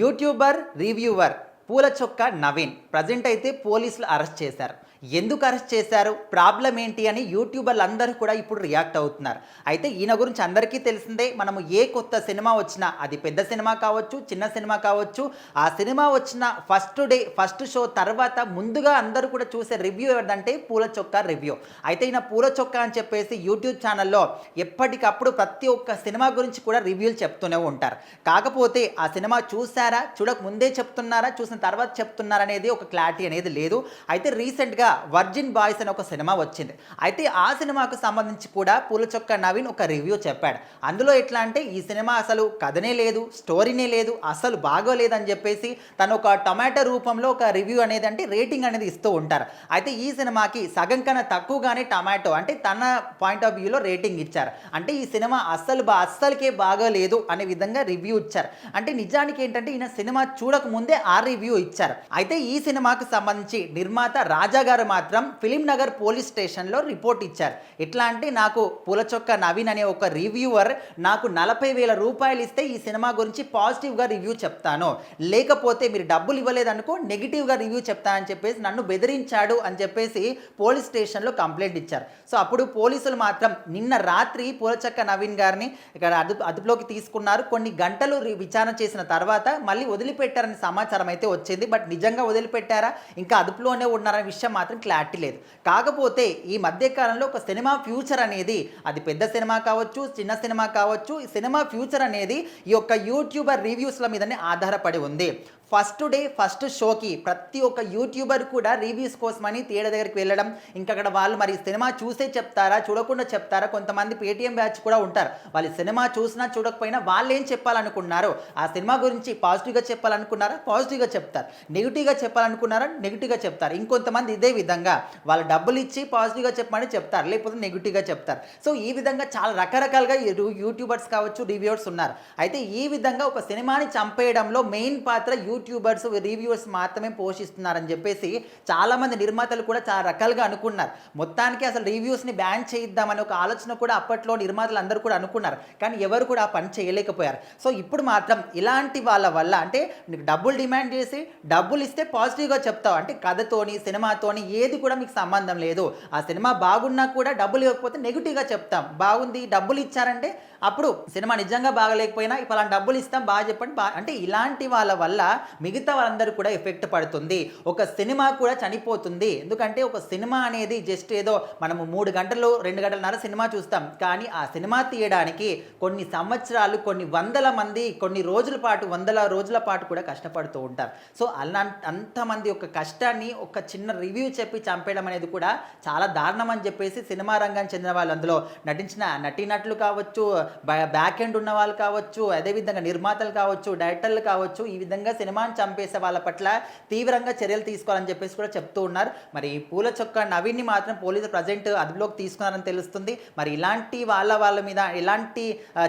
YouTuber reviewer పూల చొక్క Naveen. Present అయితే పోలీసులు అరెస్ట్ చేశారు. ఎందుకు అరెస్ట్ చేశారు? ప్రాబ్లం ఏంటి అని యూట్యూబర్లు అందరూ కూడా ఇప్పుడు రియాక్ట్ అవుతున్నారు. అయితే ఈయన గురించి అందరికీ తెలిసిందే మనము ఏ కొత్త సినిమా వచ్చినా అది పెద్ద సినిమా కావచ్చు చిన్న సినిమా కావచ్చు ఆ సినిమా వచ్చిన ఫస్ట్ డే ఫస్ట్ షో తర్వాత ముందుగా అందరూ కూడా చూసే రివ్యూ ఏదంటే పూల చొక్కా రివ్యూ. అయితే ఈయన పూల చొక్కా అని చెప్పేసి యూట్యూబ్ ఛానల్లో ఎప్పటికప్పుడు ప్రతి ఒక్క సినిమా గురించి కూడా రివ్యూలు చెప్తూనే ఉంటారు. కాకపోతే ఆ సినిమా చూసారా చూడక ముందే చెప్తున్నారా? చూసిన తర్వాత చెప్తున్నారా అనేది ఒక క్లారిటీ అనేది లేదు. అయితే రీసెంట్గా వర్జిన్ బాయ్స్ అని ఒక సినిమా వచ్చింది. అయితే ఆ సినిమాకు సంబంధించి కూడా పూలచొక్క నవీన్ ఒక రివ్యూ చెప్పాడు. అందులో ఎట్లా అంటే ఈ సినిమా అసలు కథనే లేదు స్టోరీనే లేదు అసలు బాగోలేదని చెప్పేసి తను ఒక టొమాటో రూపంలో ఒక రివ్యూ అనేది అంటే రేటింగ్ అనేది ఇస్తూ ఉంటారు. అయితే ఈ సినిమాకి సగం కన్నా తక్కువగానే టమాటో అంటే తన పాయింట్ ఆఫ్ వ్యూలో రేటింగ్ ఇచ్చారు. అంటే ఈ సినిమా అస్సలు బా అస్సలకే బాగోలేదు అనే విధంగా రివ్యూ ఇచ్చారు. అంటే నిజానికి ఏంటంటే ఈయన సినిమా చూడక ముందే ఆ రివ్యూ ఇచ్చారు. అయితే ఈ సినిమాకి సంబంధించి నిర్మాత రాజా గారు మాత్రం ఫిలిం నగర్ పోలీస్ స్టేషన్లో రిపోర్ట్ ఇచ్చారు. ఎట్లా అంటే నాకు పూలచొక్క నవీన్ అనే ఒక రివ్యూవర్ నాకు నలభై వేల రూపాయలు ఇస్తే ఈ సినిమా గురించి పాజిటివ్గా రివ్యూ చెప్తాను. లేకపోతే మీరు డబ్బులు ఇవ్వలేదనుకో నెగిటివ్గా రివ్యూ చెప్తానని చెప్పేసి నన్ను బెదిరించాడు అని చెప్పేసి పోలీస్ స్టేషన్లో కంప్లైంట్ ఇచ్చారు. సో అప్పుడు పోలీసులు మాత్రం నిన్న రాత్రి పూలచక్క నవీన్ గారిని ఇక్కడ అదు అదుపులోకి తీసుకున్నారు. కొన్ని గంటలు విచారణ చేసిన తర్వాత మళ్ళీ వదిలిపెట్టారని సమాచారం అయితే వచ్చింది. బట్ నిజంగా వదిలిపెట్టారా? ఇంకా అదుపులోనే ఉన్నారనే విషయం మాత్రం క్లారిటీ లేదు. కాకపోతే ఈ మధ్యకాలంలో ఒక సినిమా ఫ్యూచర్ అనేది అది పెద్ద సినిమా కావచ్చు చిన్న సినిమా కావచ్చు ఈ సినిమా ఫ్యూచర్ అనేది ఈ యొక్క యూట్యూబర్ రివ్యూస్ల మీదనే ఆధారపడి ఉంది. ఫస్ట్ డే ఫస్ట్ షోకి ప్రతి ఒక్క యూట్యూబర్ కూడా రివ్యూస్ కోసమని థియేటర్ దగ్గరికి వెళ్ళడం ఇంకా అక్కడ వాళ్ళు మరి సినిమా చూసే చెప్తారా చూడకుండా చెప్తారా కొంతమంది పేటీఎం బ్యాచ్ కూడా ఉంటారు. వాళ్ళు సినిమా చూసినా చూడకపోయినా వాళ్ళు ఏం చెప్పాలనుకున్నారు ఆ సినిమా గురించి పాజిటివ్గా చెప్పాలనుకున్నారా పాజిటివ్గా చెప్తారు. నెగిటివ్గా చెప్పాలనుకున్నారా నెగిటివ్గా చెప్తారు. ఇంకొంతమంది ఇదే విధంగా వాళ్ళు డబ్బులు ఇచ్చి పాజిటివ్గా చెప్పమని చెప్తారు లేకపోతే నెగిటివ్గా చెప్తారు. సో ఈ విధంగా చాలా రకరకాలుగా యూట్యూబర్స్ కావచ్చు రివ్యూవర్స్ ఉన్నారు. అయితే ఈ విధంగా ఒక సినిమాని చంపేయడంలో మెయిన్ పాత్ర యూట్యూబర్స్ రివ్యూవర్స్ మాత్రమే పోషిస్తున్నారని చెప్పేసి చాలామంది నిర్మాతలు కూడా చాలా రకాలుగా అనుకున్నారు. మొత్తానికి అసలు రివ్యూస్ని బ్యాన్ చేయిద్దామని ఒక ఆలోచన కూడా అప్పట్లో నిర్మాతలు అందరూ కూడా అనుకున్నారు. కానీ ఎవరు కూడా ఆ పని చేయలేకపోయారు. సో ఇప్పుడు మాత్రం ఇలాంటి వాళ్ళ వల్ల అంటే నీకు డబ్బులు డిమాండ్ చేసి డబ్బులు ఇస్తే పాజిటివ్గా చెప్తావు. అంటే కథతోని సినిమాతోని ఏది కూడా మీకు సంబంధం లేదు. ఆ సినిమా బాగున్నా కూడా డబ్బులు ఇవ్వకపోతే నెగిటివ్గా చెప్తాం. బాగుంది డబ్బులు ఇచ్చారంటే అప్పుడు సినిమా నిజంగా బాగలేకపోయినా ఇప్పుడు డబ్బులు ఇస్తాం బాగా చెప్పండి బా అంటే ఇలాంటి వాళ్ళ వల్ల మిగతా వాళ్ళందరూ కూడా ఎఫెక్ట్ పడుతుంది. ఒక సినిమా కూడా చనిపోతుంది. ఎందుకంటే ఒక సినిమా అనేది జస్ట్ ఏదో మనము మూడు గంటలు రెండు గంటలన్నర సినిమా చూస్తాం. కానీ ఆ సినిమా తీయడానికి కొన్ని సంవత్సరాలు కొన్ని వందల మంది కొన్ని రోజుల పాటు వందల రోజుల పాటు కూడా కష్టపడుతూ ఉంటారు సో అలా అంతమంది యొక్క కష్టాన్ని ఒక చిన్న రివ్యూ చెప్పి చంపేయడం అనేది కూడా చాలా దారుణం అని చెప్పేసి సినిమా రంగానికి చెందిన వాళ్ళు అందులో నటించిన నటీనటులు కావచ్చు బ- బ్యాక్ ఎండ్ ఉన్న వాళ్ళు కావచ్చు అదేవిధంగా నిర్మాతలు కావచ్చు డైరెక్టర్లు కావచ్చు ఈ విధంగా సినిమాని చంపేసే వాళ్ళ పట్ల తీవ్రంగా చర్యలు తీసుకోవాలని చెప్పేసి కూడా చెప్తూ ఉన్నారు. మరి పూల చొక్క నవీన్ని మాత్రం పోలీసులు ప్రజెంట్ అదుపులోకి తీసుకున్నారని తెలుస్తుంది. మరి ఇలాంటి వాళ్ళ వాళ్ళ మీద ఎలాంటి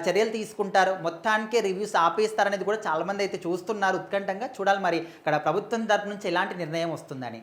చర్యలు తీసుకుంటారు? మొత్తానికి రివ్యూస్ ఆపేస్తారనేది కూడా చాలామంది అయితే చూస్తున్నారు. ఉత్కంఠంగా చూడాలి మరి. ఇక్కడ ప్రభుత్వం తరపు నుంచి ఎలాంటి నిర్ణయం వస్తుందని.